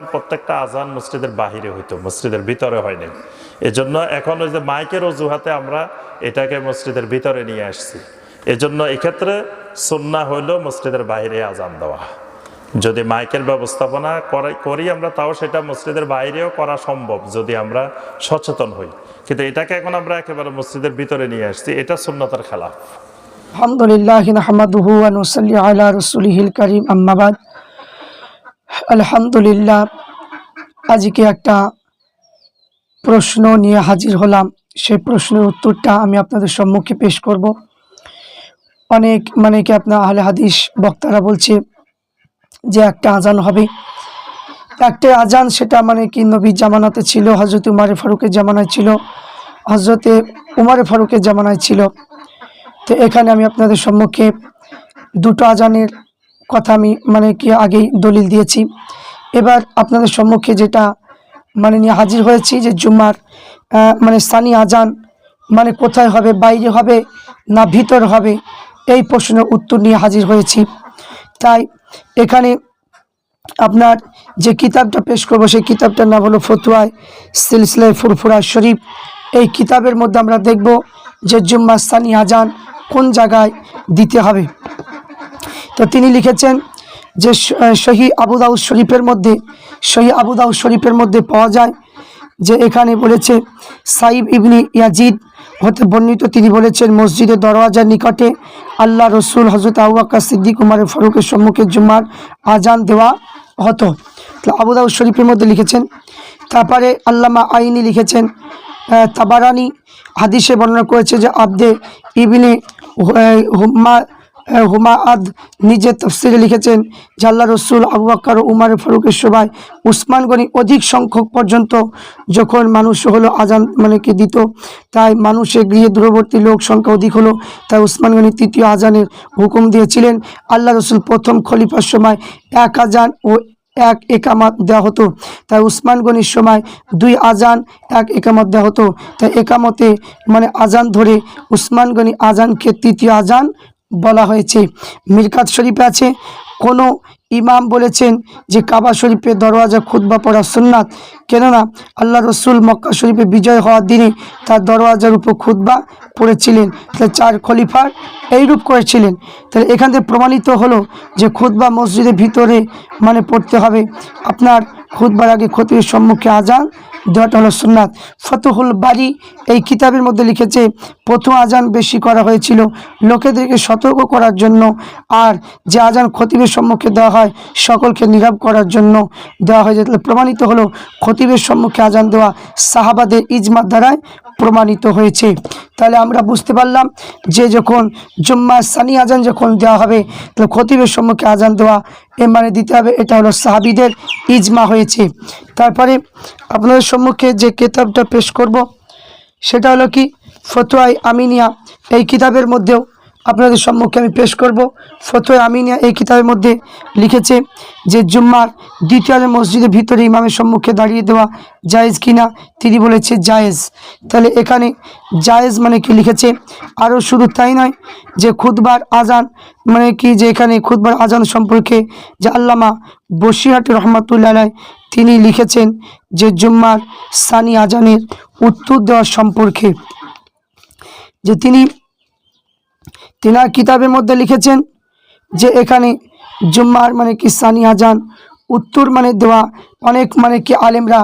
প্রত্যেকটা আজান মসজিদের বাহিরে হইতো, মসজিদের ভিতরে হয়নি। এজন্য এখন ওই যে মাইকের অজুহাতে আমরা এটাকে মসজিদের ভিতরে নিয়ে আসছি। এজন্য এক্ষেত্রে সুন্না হইল মসজিদের বাইরে আজান দেওয়া। যদি মাইকের ব্যবস্থাপনা করি আমরা, তাও সেটা মসজিদের বাইরেও করা সম্ভব, যদি আমরা সচেতন হই। কিন্তু এটাকে এখন আমরা একেবারে মসজিদের ভিতরে নিয়ে আসছি, এটা সুন্নতার খেলাফ। আলহামদুলিল্লাহ রাসূলিহিল কারীম আলহামদুলিল্লাহ, আজকে একটা প্রশ্ন নিয়ে হাজির হলাম। সেই প্রশ্নের উত্তরটা আমি আপনাদের সম্মুখে পেশ করব। অনেক মানে কি আপনার আহলে হাদিস বক্তারা বলছে যে একটা আজান হবে। একটা আজান সেটা মানে কি নবী জামানাতে ছিল হজরত উমারে ফারুকের জামানায় ছিল হজরতে উমারে ফারুকের জামানায় ছিল। তো এখানে আমি আপনাদের সম্মুখে দুটো আজানের কথা আমি মানে কি আগেই দলিল দিয়েছি। এবার আপনাদের সম্মুখে যেটা মানে নিয়ে হাজির হয়েছি যে জুম্মার মানে স্থানীয় আজান মানে কোথায় হবে, বাইরে হবে না ভিতর হবে, এই প্রশ্নের উত্তর নিয়ে হাজির হয়েছি। তাই এখানে আপনার যে কিতাবটা পেশ করব, সেই কিতাবটার নাম হলো ফতুয়ায় সিলসিলায় ফুরফুরা শরীফ। এই কিতাবের মধ্যে আমরা দেখব যে জুম্মা স্থানী আজান কোন জায়গায় দিতে হবে। তো তিনি লিখেছেন যে শ- আহ, সহি আবু দাউদ শরীফের মধ্যে সহি আবু দাউদ শরীফের মধ্যে পাওয়া যায় যে এখানে বলেছে সাইব ইবনি ইয়াজিদ হতে বর্ণিত তিনি বলেছেন মসজিদের দরওয়াজার নিকটে আল্লাহ রসুল হজরত আউআকা সিদ্দিক উমারের ফারুকের সম্মুখে জুম্মার আজান দেওয়া হতো। তো আবু দাউদ শরীফের মধ্যে লিখেছেন তারপরে আল্লামা আইনি লিখেছেন তাবারানি হাদিসে বর্ণনা করেছে যে আব্দে ইবনে হুম্মা হুমা আদ নিজের তফসিরে লিখেছেন আল্লাহ রসুল আবু আক্কর উমার, ফারুকের সবাই উসমান গনি অধিক সংখ্যক পর্যন্ত যখন মানুষ হলো আজান মানে কি দিত, তাই মানুষের গৃহে দূরবর্তী লোক সংখ্যা অধিক হলো, তাই উসমান গনি তৃতীয় আজানের হুকুম দিয়েছিলেন। আল্লাহ রসুল প্রথম খলিফার সময় এক আজান ও এক একামাত দেওয়া হতো, তাই উসমান গনির সময় দুই আজান, এক একামত দেওয়া হতো। তাই একামতে মানে আজান ধরে উসমান গনি আজানকে তৃতীয় আজান বলা হয়েছে। মিরকাত শরীফে আছে, কোনো ইমাম বলেছেন যে কাবা শরীফে দরওয়াজা খুতবা পড়া সুন্নাত, কেননা আল্লাহ রসুল মক্কা শরীফে বিজয় হওয়ার দিনে তার দরওয়াজার উপর খুতবা পড়েছিলেন, তাহলে চার খলিফার এইরূপ করেছিলেন। তাহলে এখান থেকে প্রমাণিত হলো যে খুতবা মসজিদের ভিতরে মানে পড়তে হবে। আপনার খুতবার আগে ক্ষতির সম্মুখে আজান, দেওয়াটা হলো সুন্নাত। ফতহুল বাড়ি এই কিতাবের মধ্যে লিখেছে, প্রথম আজান বেশি করা হয়েছিল লোকেদেরকে সতর্ক করার জন্য, আর যে আজান খতিবের সম্মুখে দেওয়া হয়, সকলকে নীরব করার জন্য দেওয়া হয়ে যেত প্রমাণিত হলো, খতিবের সম্মুখে আজান দেওয়া সাহাবাদের ইজমার দ্বারায় প্রমাণিত হয়েছে। তাহলে আমরা বুঝতে পারলাম যে যখন জুম্মা সানি আজান যখন দেওয়া হবে, তো খতিবের সম্মুখে আজান দেওয়া এ মানে দিতে হবে। এটা হলো সাহাবিদের ইজমা হয়েছে। তারপরে আপনাদের সম্মুখে যে কেতাবটা পেশ করব, সেটা হলো কি? ফতোয়াই আমিনিয়া। এই কিতাবের মধ্যেও আপনাদের সম্মুখে আমি পেশ করব। ফতোয়া আমিনিয়া এই কিতাবের মধ্যে লিখেছে যে, জুম্মার দ্বিতীয় মসজিদের ভিতরে ইমামের সম্মুখে দাঁড়িয়ে দেওয়া জায়েজ কিনা? তিনি বলেছে, জায়েজ। তাহলে এখানে জায়েজ মানে কি লিখেছে? আরও শুধু তাই নয় যে খুদবার আজান মানে কি যে, এখানে খুদবার আজান সম্পর্কে যে আল্লামা বসিরহাট রহমতুল্লাহ তিনি লিখেছেন যে, জুম্মার সানি আজানের উত্তর দেওয়ার সম্পর্কে। যে তিনি তিনার কিতাবের মধ্যে লিখেছেন যে এখানে জুম্মার মানে কি সানি আজান উত্তর মানে দেওয়া অনেক মানে কি আলেমরা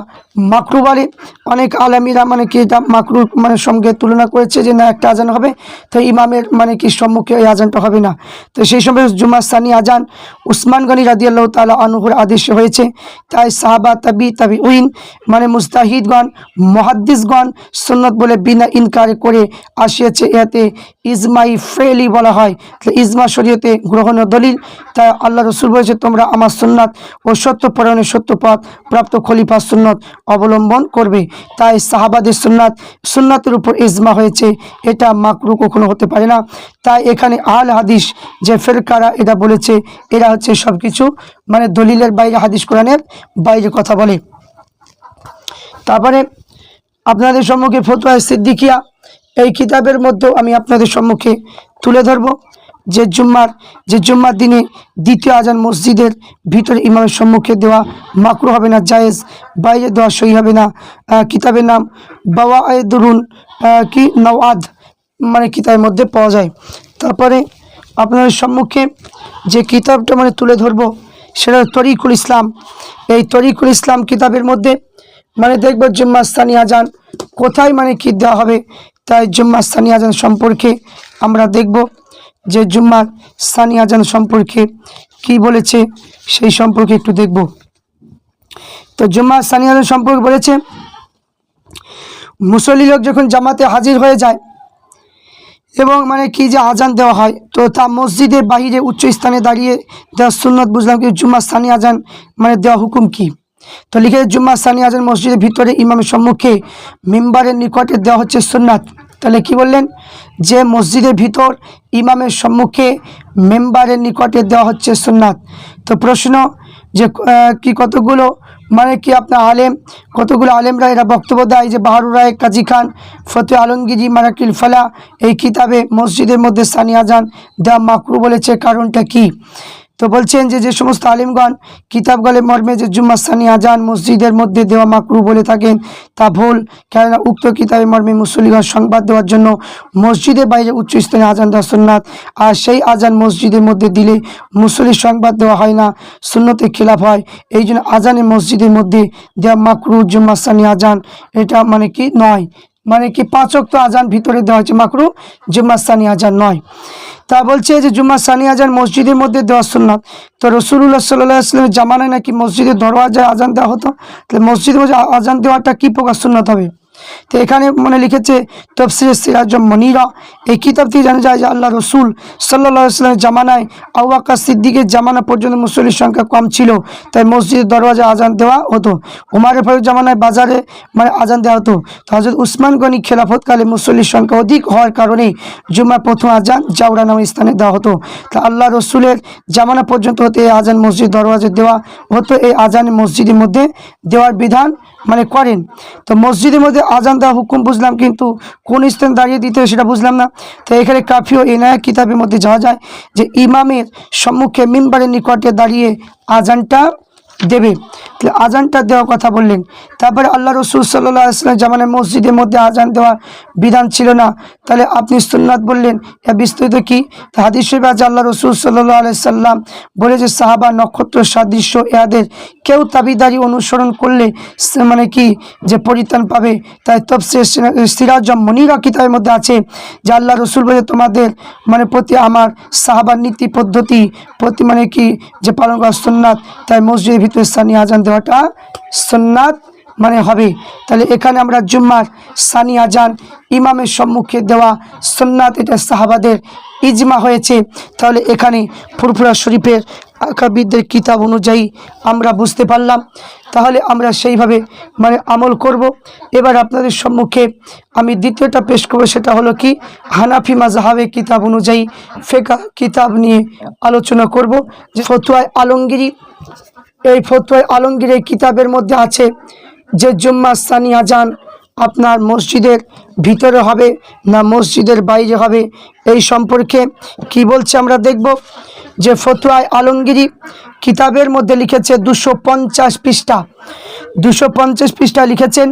মাকরু বলে, অনেক আলেমিরা মানে কি এটা মাকরু মানে সঙ্গে তুলনা করেছে যে না, একটা আজান হবে, তো ইমামের মানে কি সম্মুখে এই আজানটা হবে না। তো সেই সময় জুম্মার সানি আজান উসমান গনি রাদি আল্লাহ তালা আনুহুর আদেশে হয়েছে। তাই সাহাবা, তাবি তাবি উইন মানে মুস্তাহিদগণ, মহাদ্দিসগণ সুন্নত বলে বিনা ইনকার করে আসিয়েছে। এতে ইজমাই ফেলি বলা হয়। ইজমা শরীয়তে গ্রহণীয় দলিল, তাই আল্লাহ রসুল বলেছে, তোমরা আমার সুন্নাত ও সত্য পরায়ণের সত্য পথ প্রাপ্ত খলিফা সুন্নত অবলম্বন করবে। তাই সাহাবাদের সুন্নাত, সুন্নাতের উপর ইজমা হয়েছে। এটা মাকরু কখনো হতে পারে না। তাই এখানে আল হাদিস যে ফেরকারা এটা বলেছে, এরা হচ্ছে সব কিছু মানে দলিলের বাইরে হাদিস কোরআনের বাইরে কথা বলে। তারপরে আপনাদের সম্মুখে ফতুয়া সিদ্দিকিয়া, এই কিতাবের মধ্যেও আমি আপনাদের সম্মুখে তুলে ধরব। যে জুম্মার যে জুম্মার দিনে দ্বিতীয় আজান মসজিদের ভিতরে ইমামের সম্মুখে দেওয়া মাকরু হবে না, জায়েজ। বাইরে দেওয়া সই হবে না। কিতাবের নাম বাবা আয়দুরুন কি নওয়াদ মানে কিতাবের মধ্যে পাওয়া যায়। তারপরে আপনাদের সম্মুখে যে কিতাবটা মানে তুলে ধরবো, সেটা তরিকুল ইসলাম। এই তরিকুল ইসলাম কিতাবের মধ্যে মানে দেখব জুম্মা স্থানীয় আজান কোথায় মানে কি দেওয়া হবে, তাই জুম্মা স্থানীয় আজান সম্পর্কে আমরা দেখব। যে জুম্মা স্থানীয় আজান সম্পর্কে কি বলেছে, সেই সম্পর্কে একটু দেখব। তো জুম্মা স্থানীয় আজান সম্পর্কে বলেছে, মুসল্লি লোক যখন জামাতে হাজির হয়ে যায়, এবং মানে কি যে আজান দেওয়া হয়, তো তা মসজিদের বাইরে উচ্চ স্থানে দাঁড়িয়ে দেওয়া সুন্নত বুঝলাম কি জুম্মা স্থানীয় আজান মানে দেওয়া হুকুম কি? তো লিখে জুম্মা স্থানীয় আজান মসজিদের ভিতরে ইমামের সম্মুখে মেম্বারের নিকটে দেওয়া হচ্ছে সুন্নাত। তাহলে কি বললেন? যে মসজিদের ভিতর ইমামের সম্মুখে মেম্বারের নিকটে দেওয়া হচ্ছে সুন্নাত। তো প্রশ্ন যে কি কতগুলো মানে কি আপনার আলেম, কতগুলো আলেমরা এরা বক্তব্য দেয় যে বাহারুর রায়, কাজী খান, ফতে আলমগিরি মারাকিল ফালা, এই কিতাবে মসজিদের মধ্যে স্থানীয় আজান দেওয়া মাকরু বলেছে, কারণটা কি? তো বলছেন যে যে সমস্ত আলিমগণ কিতাবগলে মর্মে যে জুম্মা স্থানীয় আজান মসজিদের মধ্যে দেওয়া মাকরু বলে থাকেন, তা ভুল। কেননা উক্ত কিতাবের মর্মে মুসলিগণ সংবাদ দেওয়ার জন্য মসজিদের বাইরে উচ্চ স্থানে আজান দেওয়া সুন্নাত, আর সেই আজান মসজিদের মধ্যে দিলে মুসলির সংবাদ দেওয়া হয় না সুন্নতে খিলাফ হয়। এই জন্য আজানে মসজিদের মধ্যে দেওয়া মাকরু জুম্মা স্থানীয় আজান, এটা মানে কি নয় মানে কি পাঁচ অক্ত আজান ভিতরে দেওয়া হয়েছে মাকরু জুম্মা সানি আজান নয়। তা বলছে যে জুম্মা সানি আজান মসজিদের মধ্যে দেওয়া সুন্নাত। তো রসুল্লাহ সাল্লাহ আসলামের জামানায় নাকি মসজিদের দরওয়াজায় আজান দেওয়া হতো? তাহলে মসজিদের মধ্যে আজান দেওয়াটা কী প্রকার সুন্নাত হবে? তো এখানে মানে লিখেছে, তফসির সিরাজ মনিরা। এই কিতাব থেকে জানা যায় যে আল্লাহ রসুল সাল্লাহ আসলামের জামানায় আউয়াক্কা সিদ্দিকের জামানা পর্যন্ত মুসল্লির সংখ্যা কম ছিল। তাই মসজিদের দরওয়াজা আজান দেওয়া হতো। উমারের ফারুক জামানায় বাজারে মানে আজান দেওয়া হতো। তো হজরত উসমান গনি খেলাফতকালে মুসল্লির সংখ্যা অধিক হওয়ার কারণে জুম্মার প্রথম আজান জাউরা নামের স্থানে দেওয়া হতো। তা আল্লাহ রসুলের জামানা পর্যন্ত হতে এই আজান মসজিদ দরওয়াজা দেওয়া হতো। এই আজান মসজিদের মধ্যে দেওয়ার বিধান মানে করেন। তো মসজিদের মধ্যে আজান দেওয়া হুকুম বুঝলাম, কিন্তু কোন স্থান দাঁড়িয়ে দিতে হবে সেটা বুঝলাম না। তো এখানে কাফি ও এনায়া কিতাবের মধ্যে যাওয়া যায় যে ইমামের সম্মুখে মিম্বারের নিকটে দাঁড়িয়ে আজানটা দেবে। তাহলে আজানটা দেওয়ার কথা বললেন। তারপরে আল্লাহ রসুল সাল্লাহ আসলাম জামানের মসজিদের মধ্যে আজান দেওয়ার বিধান ছিল না। তাহলে আপনি সুন্নাত বললেন এ বিস্তৃত কি? হাদিস শরীফে আল্লাহ রসুল সাল্লাহ আলাই সাল্লাম বলে যে, সাহাবা নক্ষত্র সাদৃশ্য এদের কেউ তাবিদারি অনুসরণ করলে মানে কি যে পরিত্রাণ পাবে? তাই তফসির সিরাজ মনিরা কিতাবের মধ্যে আছে যে আল্লাহ রসুল বলে তোমাদের মানে প্রতি আমার সাহাবার নীতি পদ্ধতি প্রতি মানে কি যে পালন করা সুন্নাত, তাই মসজিদের ভিতরে স্থানীয় আজান দেওয়াটা সুন্নাত মানে হবে। তাহলে এখানে আমরা জুম্মার সানি আজান ইমামের সম্মুখে দেওয়া সুন্নাত, এটা সাহাবাদের ইজমা হয়েছে। তাহলে এখানে ফুরফুরা শরীফের আকাবিদদের কিতাব অনুযায়ী আমরা বুঝতে পারলাম। তাহলে আমরা সেইভাবে মানে আমল করব। এবার আপনাদের সম্মুখে আমি দ্বিতীয়টা পেশ করব, সেটা হলো কি? হানাফি মাজাহাবে কিতাব অনুযায়ী ফেকা কিতাব নিয়ে আলোচনা করব। যে ফতুয়ায় আলমগিরি এই ফতুয়ায় আলমগীর এই কিতাবের মধ্যে আছে যে জুম্মা স্থানী আজান আপনার মসজিদের ভিতরে হবে না মসজিদের বাইরে হবে, এই সম্পর্কে কি বলছে আমরা দেখব। যে ফতুয়ায় আলমগিরি কিতাবের মধ্যে লিখেছে দুশো পঞ্চাশ পৃষ্ঠা। দুশো পঞ্চাশ পৃষ্ঠা লিখেছেন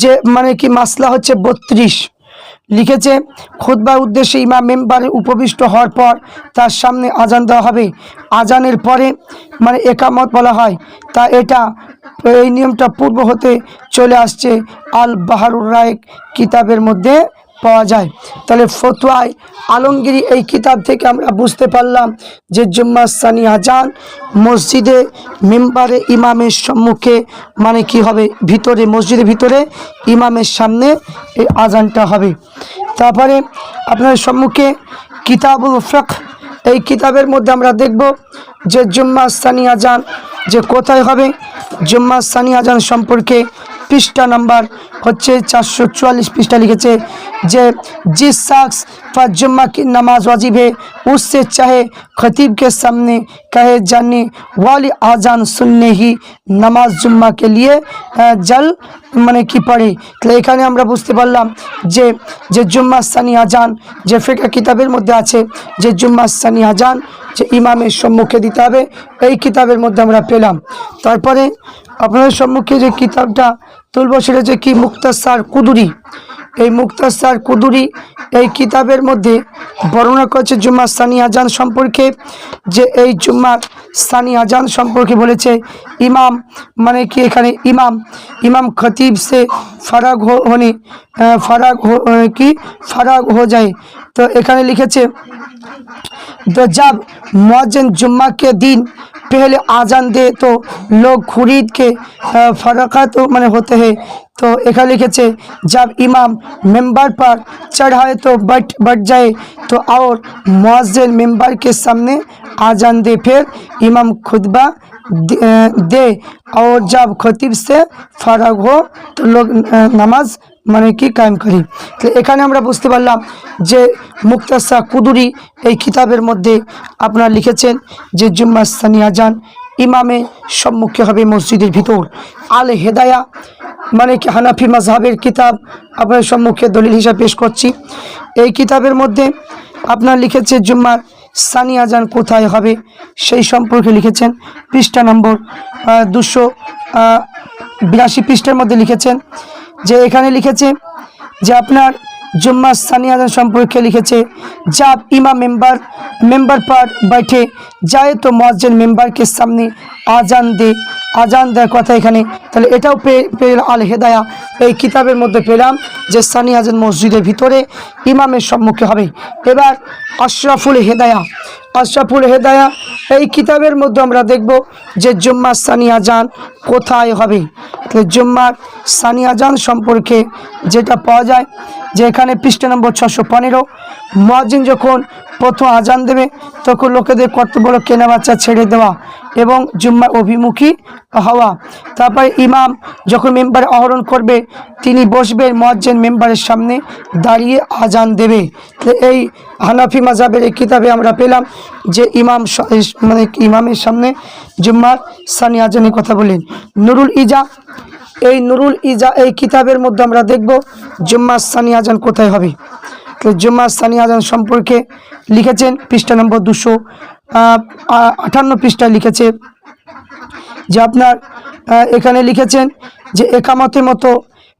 যে মানে কি মাসলা হচ্ছে বত্রিশ। লিখেছে, খোদবার উদ্দেশ্যে ইমাম মেম্বারে উপবিষ্ট হওয়ার পর তার সামনে আজান দেওয়া হবে। আজানের পরে মানে একামত বলা হয়। তা এটা, এই নিয়মটা পূর্ব হতে চলে আসছে আল বাহারুর রায়েক কিতাবের মধ্যে। পাওয়া যায়। তাহলে ফতুয়ায় আলমগিরি এই কিতাব থেকে আমরা বুঝতে পারলাম যে জুম্মা সানি আজান মসজিদে মেম্বারে ইমামের সম্মুখে মানে কি হবে? ভিতরে, মসজিদের ভিতরে ইমামের সামনে এই আজানটা হবে। তারপরে আপনার সম্মুখে কিতাবুল ফক এই কিতাবের মধ্যে আমরা দেখব যে জুম্মা সানি আজান যে কোথায় হবে? জুম্মা সানি আজান সম্পর্কে পৃষ্ঠা নাম্বার হচ্ছে চারশো চুয়াল্লিশ পৃষ্ঠা লিখেছে যে जिस शख्स पर जुम्मा की नमाज वाजिब है उससे चाहे खतीब के सामने कहे जाने वाली आजान सुनने ही নামাজ জুম্মা কে লিয়ে আহ, জল মানে কি পড়ে তো এখানে আমরা বুঝতে পারলাম যে যে জুম্মা সানি আজান যে ফেকা কিতাবের মধ্যে আছে যে জুম্মা সানি আজান যে ইমামের সম্মুখে দিতে হবে এই কিতাবের মধ্যে আমরা পেলাম তারপরে আপনাদের সম্মুখে যে কিতাবটা তুলব সেটা হচ্ছে কি মুক্তাসার কুদুরি। এই মুক্তাসার কুদুরি এই কিতাবের মধ্যে বর্ণনা করেছে জুম্মা সানি আজান সম্পর্কে, যে এই জুম্মা সানি আজান সম্পর্কে বলেছে, ইমাম মানে কি এখানে ইমাম? ইমাম খতিব সে ফারাক হনে মানে, ফারাক কি? ফারাক হয়ে যায়। তো এখানে লিখেছে, দজাব মজেন জুম্মাকে দিন पहले आजान दे तो लोग खुरीद के फरकत मैंने होते हैं। तो एक लिखे जब इमाम मेंबर पर चढ़ाए तो बैठ बैठ जाए तो और मौजन मेंबर के सामने आजान दे, फिर इमाम खुतबा दे और जब खतीब से फराग हो तो लोग नमाज़ মানে কি কায়েম করি? তো এখানে আমরা বুঝতে পারলাম যে মুক্তাসা কুদুরি এই কিতাবের মধ্যে আপনারা লিখেছেন যে জুম্মা সানিয়া যান ইমামে সম্মুখে হবে মসজিদের ভিতর। আল হেদায়া মানে কি হানাফি মাজহাবের কিতাব আপনার সম্মুখে দলিল হিসাবে পেশ করছি। এই কিতাবের মধ্যে আপনার লিখেছে জুম্মার সানিয়া যান কোথায় হবে? সেই সম্পর্কে লিখেছেন পৃষ্ঠা নম্বর দুশো বিরাশি পৃষ্ঠার মধ্যে লিখেছেন যে এখানে লিখেছে যে আপনার জুম্মা স্থানীয় আদান সম্পর্কে লিখেছে যা ইমা মেম্বার মেম্বার পার বাইঠে যায় তো মসজিদ মেম্বারকে সামনে আজান দে, আজান দেওয়ার কথা এখানে। তাহলে এটাও পেয়ে আল হেদায়া এই কিতাবের মধ্যে পেলাম যে সানি আজান মসজিদের ভিতরে ইমামের সম্মুখে হবে। এবার আশরাফুল হেদায়া আশরাফুল হেদায়া, এই কিতাবের মধ্যে আমরা দেখব যে জুম্মার সানি আজান কোথায় হবে। তাহলে জুম্মার সানি আজান সম্পর্কে যেটা পাওয়া যায় যে এখানে পৃষ্ঠা নম্বর ছশো পনেরো মহাজিন যখন প্রথম আজান দেবে, তখন লোকেদের কর্তব্য কেনা বাচ্চা ছেড়ে দেওয়া এবং জুম্মার অভিমুখী হওয়া। তারপরে ইমাম যখন মেম্বারে আহরণ করবে, তিনি বসবেন মহাজ্জেন মেম্বারের সামনে দাঁড়িয়ে আজান দেবে। এই হানাফি মাজাবের এই কিতাবে আমরা পেলাম যে ইমাম মানে ইমামের সামনে জুম্মার সানি আজানের কথা বলেন। নুরুল ইজা, এই নুরুল ইজা এই কিতাবের মধ্যে আমরা দেখব জুম্মা সানি আজান কোথায় হবে। জুম্মা সানি আজান সম্পর্কে লিখেছেন, পৃষ্ঠা নম্বর দুশো আটান্ন পৃষ্ঠায় লিখেছে, যে আপনার এখানে লিখেছেন যে একামতের মতো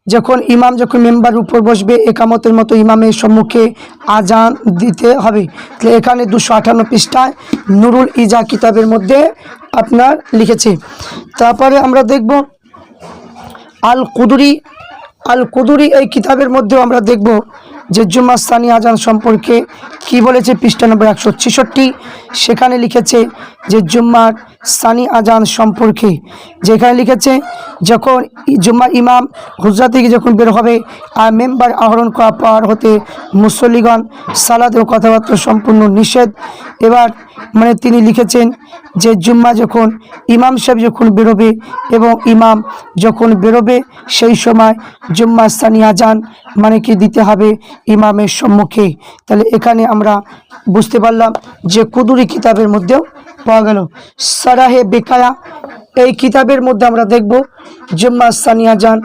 যখন ইমাম যখন মেম্বার উপর বসবে, একামতের মতো ইমামের সম্মুখে আজান দিতে হবে। তাহলে এখানে দুশো আটান্ন পৃষ্ঠায় নুরুল ইজা কিতাবের মধ্যে আপনার লিখেছে। তারপরে আমরা দেখব আল কুদুরি আল কুদুরি এই কিতাবের মধ্যেও আমরা দেখব যে জুম্মা সানি আজান সম্পর্কে কি বলেছে পৃষ্ঠা নম্বর একশো ছেষট্টি? সেখানে লিখেছে যে জুম্মার সানি আজান সম্পর্কে, যেখানে লিখেছে, যখন জুম্মার ইমাম হুজরা থেকে যখন বের হবে, আর মেম্বার আহরণ করা পার হতে মুসল্লিগণ সালাদ ও কথাবার্তা সম্পূর্ণ নিষেধ। এবার মানে তিনি লিখেছেন যে, জুম্মা যখন ইমাম সাহেব যখন বেরোবে এবং ইমাম যখন বেরোবে, সেই সময় জুম্মা স্থানীয় আজান মানে কি দিতে হবে ইমামের সম্মুখে। তাহলে এখানে আমরা বুঝতে পারলাম যে কুদুরি কিতাবের মধ্যেও পাওয়া গেল। সারাহে বেকায়া, এই কিতাবের মধ্যে আমরা দেখব জুম্মা স্থানীয় আজান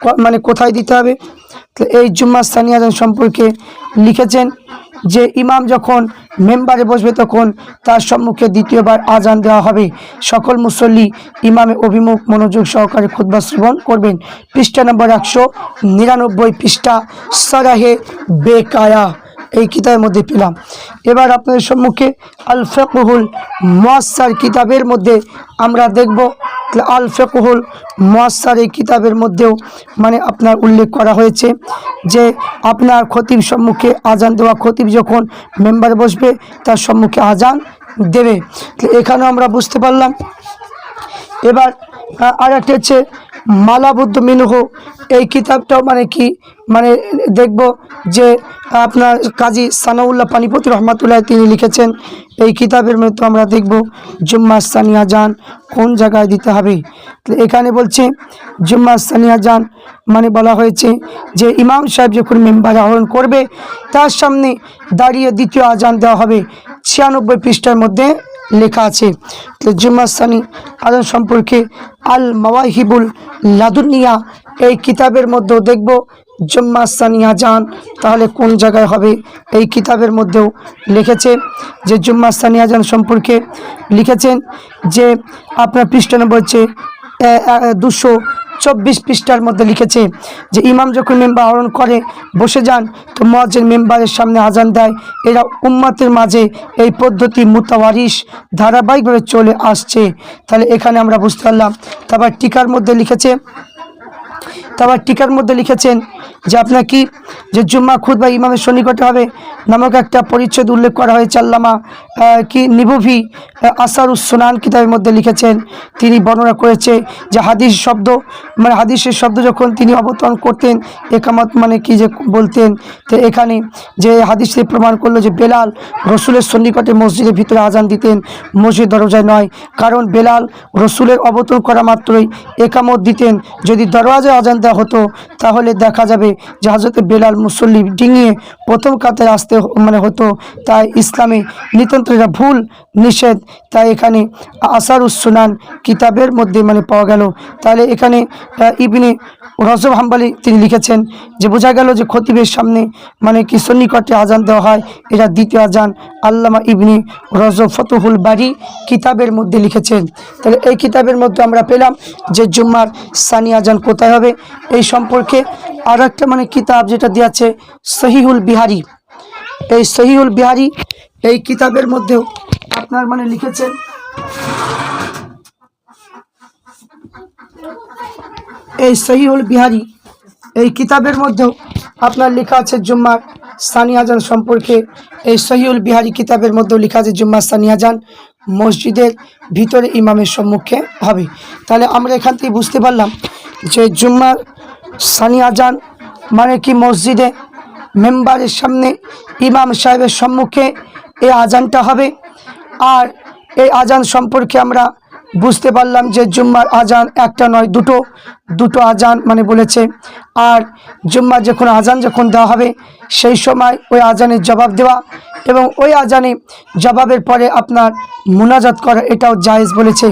ক- মানে কোথায় দিতে হবে। তো এই জুম্মা স্থানীয় আজান সম্পর্কে লিখেছেন যে, ইমাম যখন মেম্বারে বসবে তখন তার সম্মুখে দ্বিতীয়বার আজান দেওয়া হবে। সকল মুসল্লি ইমামে অভিমুখ মনোযোগ সহকারে খুদ্া শ্রবণ করবেন। পৃষ্ঠা নম্বর একশো নিরানব্বই পৃষ্ঠা, সারাহে বেকায়া। এই কিতাবের মধ্যে পেলাম। এবার আপনাদের সম্মুখে আল ফেকহুল মোয়াসার কিতাবের মধ্যে আমরা দেখব আল ফেকহুল মোয়াসার এই কিতাবের মধ্যেও মানে আপনার উল্লেখ করা হয়েছে যে আপনার খতিব সম্মুখে আজান দেওয়া খতিব যখন মেম্বার বসবে, তার সম্মুখে আজান দেবে। এখানেও আমরা বুঝতে পারলাম। এবার আর একটা হচ্ছে মালাবুদ্ধ মিনহ, এই কিতাবটাও মানে কি মানে দেখব যে আপনার কাজী সানাউল্লাহ পানিপতি রহমাতুল্লাহ তিনি লিখেছেন, এই কিতাবের মধ্যে আমরা দেখব জুম্মা সানিয়া যান কোন জায়গায় দিতে হবে। এখানে বলছে জুম্মা সানিয়া যান মানে বলা হয়েছে যে ইমাম সাহেব যখন মেম্বার আহরণ করবে, তার সামনে দাঁড়িয়ে দ্বিতীয় আজান দেওয়া হবে, ছিয়ানব্বই পৃষ্ঠার মধ্যে লেখা আছে। তো জুম্মাসানি আজান সম্পর্কে আল মাওয়াহিবুল লাদুনিয়া এই কিতাবের মধ্যেও দেখব জুম্মাসানি আজান তাহলে কোন জায়গায় হবে? এই কিতাবের মধ্যেও লিখেছে যে জুম্মাসানি আজান সম্পর্কে লিখেছেন যে আপনার পৃষ্ঠা নম্বর হচ্ছে দুশো চব্বিশ পৃষ্ঠার মধ্যে লিখেছে যে, ইমাম যখন মেম্বার আহরণ করে, বসে যান, তো মজের মেম্বারের সামনে আজান দেয়। এরা উম্মাতের মাঝে এই পদ্ধতি মুতাওয়ারিস ধারাবাহিকভাবে চলে আসছে। তাহলে এখানে আমরা বুঝতে পারলাম। তারপর টিকার মধ্যে লিখেছে তারপর টিকার মধ্যে লিখেছেন যে আপনার কি যে জুম্মা খুদ বা ইমামের সন্নিকটে হবে নামক একটা পরিচ্ছেদ উল্লেখ করা হয়েছে আল্লামা কি নিবুভি উসনান কিতাবের মধ্যে লিখেছেন। তিনি বর্ণনা করেছে যে হাদিস শব্দ মানে হাদিসের শব্দ যখন তিনি অবতরণ করতেন, একামত মানে কি যে বলতেন, তো এখানে যে হাদিস প্রমাণ করল যে বেলাল রসুলের সন্নিকটে মসজিদের ভিতরে আজান দিতেন মসজিদ দরজায় নয়। কারণ বেলাল রসুলের অবতরণ করা মাত্রই একামত দিতেন। যদি দরওয়াজায় আজান দেওয়া হতো, তাহলে দেখা যাবে যে হাজরতে বেলাল মুসল্লি ডিঙিয়ে প্রথম কাতারে আসতে মানে হতো। তাই ইসলামে নিতন্ত এটা ভুল নিষেধ। তাই এখানে আসার সুনান কিতাবের মধ্যে মানে পাওয়া গেল। তাহলে এখানে ইবনে রজব হাম্বালি তিনি লিখেছেন যে বোঝা গেল যে খতিবের সামনে মানে কি সন্নিকটে আজান দেওয়া হয়। এটা দ্বিতীয় আজান আল্লামা ইবনি রজব ফতহুল বাড়ি কিতাবের মধ্যে লিখেছেন। তাহলে এই কিতাবের মধ্যে আমরা পেলাম যে জুম্মার সানি আজান কোথায় হবে? এই সম্পর্কে আর একটা মানে কিতাব যেটা দিয়েছে সহিহুল বিহারি। এই সহিহুল বিহারি এই কিতাবের মধ্যেও আপনার মানে লিখেছেন এই সহিউল বিহারি, এই কিতাবের মধ্যেও আপনার লেখা আছে জুম্মার সানিয়াজান সম্পর্কে। এই সহিউল বিহারি কিতাবের মধ্যেও লেখা আছে জুম্মার সানিয়াজান মসজিদের ভিতরে ইমামের সম্মুখে হবে। তাহলে আমরা এখান থেকে বুঝতে পারলাম যে জুম্মার সানিয়াজান মানে কি মসজিদে মেম্বারের সামনে ইমাম সাহেবের সম্মুখে এই আজানটা হবে। আর এই আজান সম্পর্কে আমরা বুঝতে পারলাম যে জুম্মার আজান একটা নয়, দুটো দুটো আজান মানে বলেছে। আর জুম্মার যখন আজান যখন দেওয়া হবে, সেই সময় ওই আজানের জবাব দেওয়া এবং ওই আজানে জবাবের পরে আপনার মোনাজাত করা এটাও জায়েজ বলেছে।